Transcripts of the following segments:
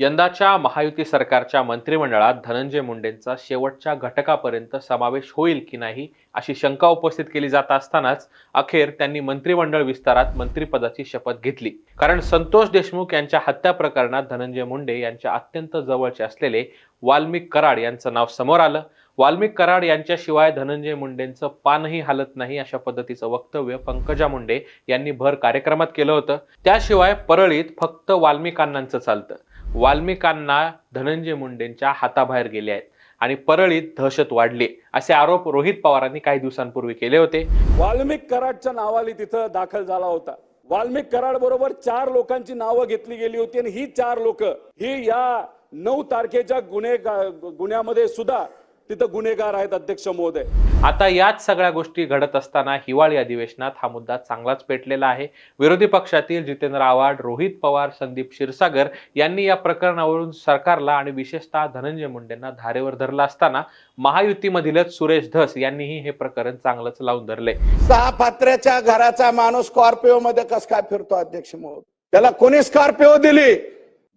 यंदाच्या महायुती सरकारच्या मंत्रिमंडळात धनंजय मुंडेंचा शेवटच्या घटकापर्यंत समावेश होईल की नाही अशी शंका उपस्थित केली जात असतानाच अखेर त्यांनी मंत्रिमंडळ विस्तारात मंत्रिपदाची शपथ घेतली. कारण संतोष देशमुख यांच्या हत्या प्रकरणात धनंजय मुंडे यांच्या अत्यंत जवळचे असलेले वाल्मिक कराड यांचं नाव समोर आलं. वाल्मिक कराड यांच्याशिवाय धनंजय मुंडेंचं पानही हालत नाही अशा पद्धतीचं वक्तव्य पंकजा मुंडे यांनी भर कार्यक्रमात केलं होतं. त्याशिवाय परळीत फक्त वाल्मिकांनांचं चालतं. वाल्मिकांना धनंजय मुंडेंच्या हाताबाहेर गेले आहेत आणि परळीत दहशत वाढली. असे आरोप रोहित पवारांनी काही दिवसांपूर्वी केले होते. वाल्मिक कराडच्या नावाली तिथं दाखल झाला होता. वाल्मिक कराड बरोबर चार लोकांची नावं घेतली गेली होती आणि ही चार लोक ही या नऊ तारखेच्या गुन्हे गुन्ह्यामध्ये सुद्धा तिथं गुन्हेगार आहेत अध्यक्ष महोदय. आता याच सगळ्या गोष्टी घडत असताना हिवाळी अधिवेशनात हा मुद्दा चांगलाच पेटलेला आहे. विरोधी पक्षातील जितेंद्र आव्हाड रोहित पवार संदीप क्षीरसागर यांनी या प्रकरणावरून सरकारला आणि विशेषतः धनंजय मुंडेंना धारेवर धरला असताना महायुतीमधीलच सुरेश धस यांनीही हे प्रकरण चांगलंच लावून धरले. सहा पात्र्याच्या घराचा माणूस स्कॉर्पिओ मध्ये कस काय फिरतो अध्यक्ष महोदय? त्याला कोणी स्कॉर्पिओ दिली?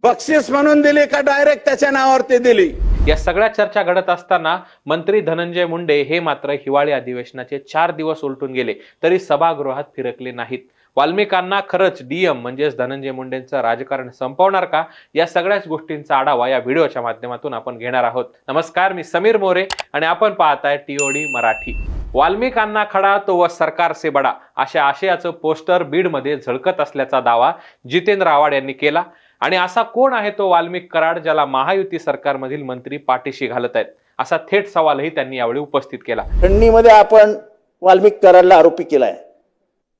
बक्षीस म्हणून दिली का डायरेक्ट त्याच्या नावावरती दिली? या सगळ्या चर्चा घडत असताना मंत्री धनंजय मुंडे हे मात्र हिवाळी अधिवेशनाचे चार दिवस उलटून गेले तरी सभागृहात फिरकले नाहीत. वाल्मिकांना खरंच डीएम म्हणजेच धनंजय मुंडेंचं राजकारण संपवणार का? या सगळ्याच गोष्टींचा आढावा या व्हिडिओच्या माध्यमातून आपण घेणार आहोत. नमस्कार मी समीर मोरे आणि आपण पाहताय टीओडी मराठी. वाल्मिकांना खडा तो व सरकार से बडा अशा आशयाचं पोस्टर बीडमध्ये झळकत असल्याचा दावा जितेंद्र आव्हाड यांनी केला. आणि असा कोण आहे तो वाल्मिक कराड ज्याला महायुती सरकारमधील मंत्री पाठीशी घालत आहेत? असा थेट सवालही त्यांनी यावेळी उपस्थित केला. खंडणीमध्ये आपण वाल्मिक कराडला आरोपी केलाय.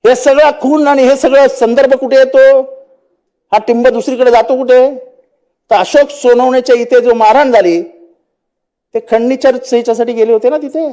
हे सगळं खून आणि हे सगळं संदर्भ कुठे येतो? हा टिंब दुसरीकडे जातो कुठे? तर अशोक सोनवणेच्या इथे जो मारहाण झाली ते खंडणीच्या सहीच्यासाठी गेले होते ना तिथे?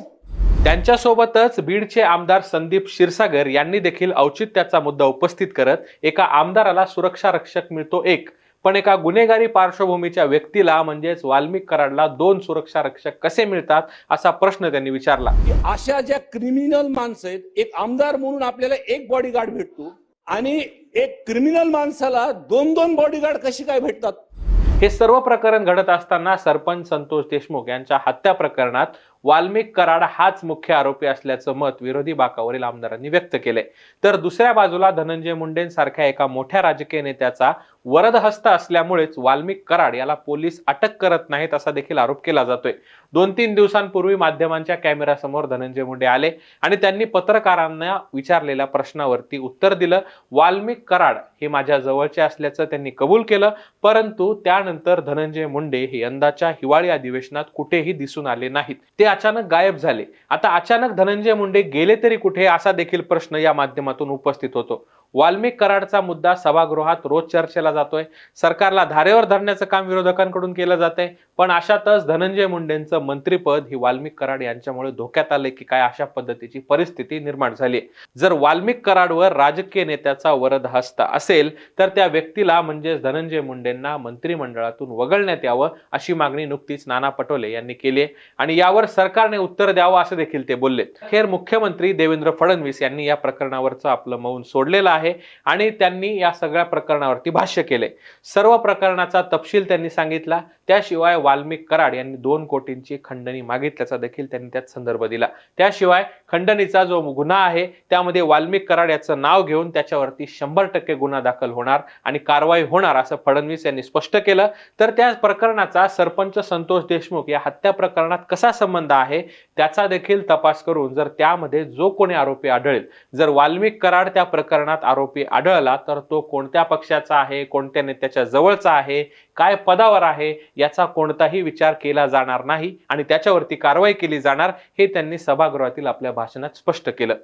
त्यांच्यासोबतच बीडचे आमदार संदीप क्षीरसागर यांनी देखील औचित्याचा मुद्दा उपस्थित करत एका आमदाराला सुरक्षा रक्षक मिळतो एक पण एका गुन्हेगारी पार्श्वभूमीच्या व्यक्तीला म्हणजेच वाल्मिक कराडला दोन सुरक्षा रक्षक कसे मिळतात असा प्रश्न त्यांनी विचारला. की अशा ज्या क्रिमिनल माणसं आहेत एक आमदार म्हणून आपल्याला एक बॉडीगार्ड भेटतो आणि एक क्रिमिनल माणसाला दोन दोन बॉडीगार्ड कशी काय भेटतात? हे सर्व प्रकरण घडत असताना सरपंच संतोष देशमुख यांच्या हत्या प्रकरणात वाल्मिक कराड हाच मुख्य आरोपी असल्याचं मत विरोधी बाकावरील आमदारांनी व्यक्त केले तर दुसऱ्या बाजूला धनंजय मुंडेंसारख्या एका मोठ्या राजकीय नेत्याचा वरदहस्त असल्यामुळेच वाल्मिक कराड याला पोलीस अटक करत नाहीत असा देखील आरोप केला जातोय. दोन तीन दिवसांपूर्वी माध्यमांच्या कॅमेऱ्यासमोर धनंजय मुंडे आले आणि त्यांनी पत्रकारांना विचारलेल्या प्रश्नावरती उत्तर दिलं वाल्मिक कराड हे माझ्या जवळचे असल्याचं त्यांनी कबूल केलं परंतु त्यानंतर धनंजय मुंडे हे यंदाच्या हिवाळी अधिवेशनात कुठेही दिसून आले नाहीत. ते अचानक गायब झाले. आता अचानक धनंजय मुंडे गेले तरी कुठे? असा देखील प्रश्न या माध्यमातून उपस्थित होतो. वाल्मिक कराडचा मुद्दा सभागृहात रोज चर्चेला जातोय. सरकारला धारेवर धरण्याचं काम विरोधकांकडून केलं जातंय. पण अशातच धनंजय मुंडेंचं मंत्रीपद ही वाल्मिक कराड यांच्यामुळे धोक्यात आले की काय अशा पद्धतीची परिस्थिती निर्माण झाली जर वाल्मिक कराडवर राजकीय नेत्याचा वरद हस्त असेल तर त्या व्यक्तीला म्हणजेच धनंजय मुंडेंना मंत्रिमंडळातून वगळण्यात यावं अशी मागणी नुकतीच नाना पटोले यांनी केली आणि यावर सरकारने उत्तर द्यावं असं देखील ते बोलले अखेर मुख्यमंत्री देवेंद्र फडणवीस यांनी या प्रकरणावरचं आपलं मौन सोडलेलं आहे. आहे आणि त्यांनी या सगळ्या प्रकरणावरती भाष्य केले. सर्व प्रकरणाचा तपशील त्यांनी सांगितला. त्याशिवाय वाल्मिक कराड यांनी दोन कोटींची खंडणी मागितल्याचा देखील त्यांनी त्यात संदर्भ दिला. त्याशिवाय खंडणीचा जो गुन्हा आहे त्यामध्ये वाल्मिक कराड याचं नाव घेऊन त्याच्यावरती शंभर टक्के गुन्हा दाखल होणार आणि कारवाई होणार असं फडणवीस यांनी स्पष्ट केलं. तर त्या प्रकरणाचा सरपंच संतोष देशमुख या हत्या प्रकरणात कसा संबंध आहे त्याचा देखील तपास करून जर त्यामध्ये जो कोणी आरोपी आढळेल जर वाल्मिक कराड त्या प्रकरणात आरोपी आढळला तर तो कोणत्या पक्षाचा आहे कोणत्या नेत्याच्या जवळचा आहे काय पदावर आहे याचा कोणताही विचार केला जाणार नाही आणि त्याच्यावरती कारवाई केली जाणार हे त्यांनी सभागृहातील आपल्या भाषणात स्पष्ट केलं.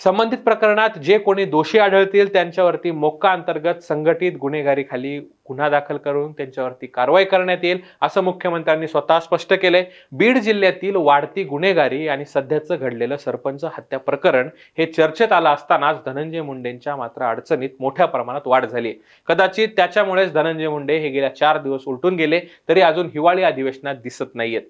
संबंधित प्रकरणात जे कोणी दोषी आढळतील त्यांच्यावरती मोक्का अंतर्गत संघटित गुन्हेगारीखाली गुन्हा दाखल करून त्यांच्यावरती कारवाई करण्यात येईल असं मुख्यमंत्र्यांनी स्वतः स्पष्ट केलंय. बीड जिल्ह्यातील वाढती गुन्हेगारी आणि सध्याचं घडलेलं सरपंच हत्या प्रकरण हे चर्चेत आलं असतानाच धनंजय मुंडेंच्या मात्र अडचणीत मोठ्या प्रमाणात वाढ झाली कदाचित त्याच्यामुळेच धनंजय मुंडे हे गेल्या चार दिवस उलटून गेले तरी अजून हिवाळी अधिवेशनात दिसत नाहीयेत.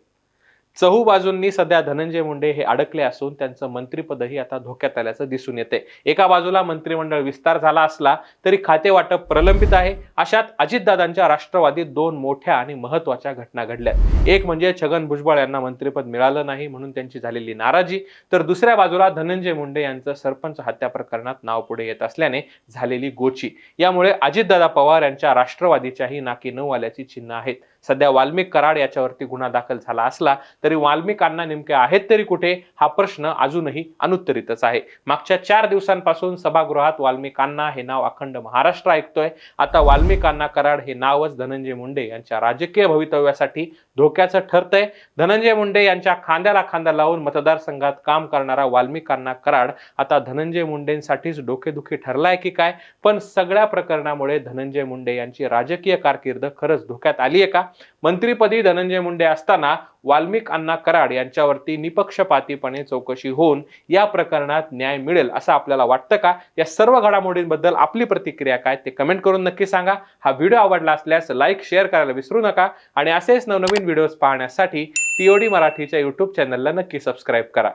चहू बाजूंनी सध्या धनंजय मुंडे हे अडकले असून त्यांचं मंत्रिपदही आता धोक्यात आल्याचं दिसून येते. एका बाजूला मंत्रिमंडळ विस्तार झाला असला तरी खाते वाटप प्रलंबित आहे. अशात अजितदादांच्या राष्ट्रवादीत दोन मोठ्या आणि महत्त्वाच्या घटना घडल्या एक म्हणजे छगन भुजबळ यांना मंत्रिपद मिळालं नाही म्हणून त्यांची झालेली नाराजी. तर दुसऱ्या बाजूला धनंजय मुंडे यांचं सरपंच हत्या प्रकरणात नाव पुढे येत असल्याने झालेली गोची. यामुळे अजितदादा पवार यांच्या राष्ट्रवादीच्याही नाकी नऊ आल्याची चिन्ह आहेत. सध्या वाल्मिक कराड याच्यावरती गुन्हा दाखल झाला असला तरी वाल्मिकांना नेमके आहेत तरी कुठे हा प्रश्न अजूनही अनुत्तरितच आहे. मागच्या चार दिवसांपासून सभागृहात वाल्मिकांना हे नाव अखंड महाराष्ट्र ऐकतोय. आता वाल्मिकांना कराड हे नावच धनंजय मुंडे यांच्या राजकीय भवितव्यासाठी धोक्याचं ठरतंय. धनंजय मुंडे यांच्या खांद्याला खांदा लावून मतदारसंघात काम करणारा वाल्मिकांना कराड आता धनंजय मुंडेंसाठीच डोकेदुखी ठरलाय की काय? पण सगळ्या प्रकरणामुळे धनंजय मुंडे यांची राजकीय कारकीर्द खरंच धोक्यात आली आहे का? मंत्रीपदी धनंजय मुंडे असताना वाल्मिक अण्णा कराड यांच्यावरती निपक्षपातीपणे चौकशी होऊन या प्रकरणात न्याय मिळेल असं आपल्याला वाटतं का? या सर्व घडामोडींबद्दल आपली प्रतिक्रिया काय ते कमेंट करून नक्की सांगा. हा व्हिडिओ आवडला असल्यास लाईक शेअर करायला विसरू नका आणि असेच नवनवीन व्हिडिओज पाहण्यासाठी टीओडी मराठीच्या यूट्यूब चॅनलला नक्की सबस्क्राईब करा.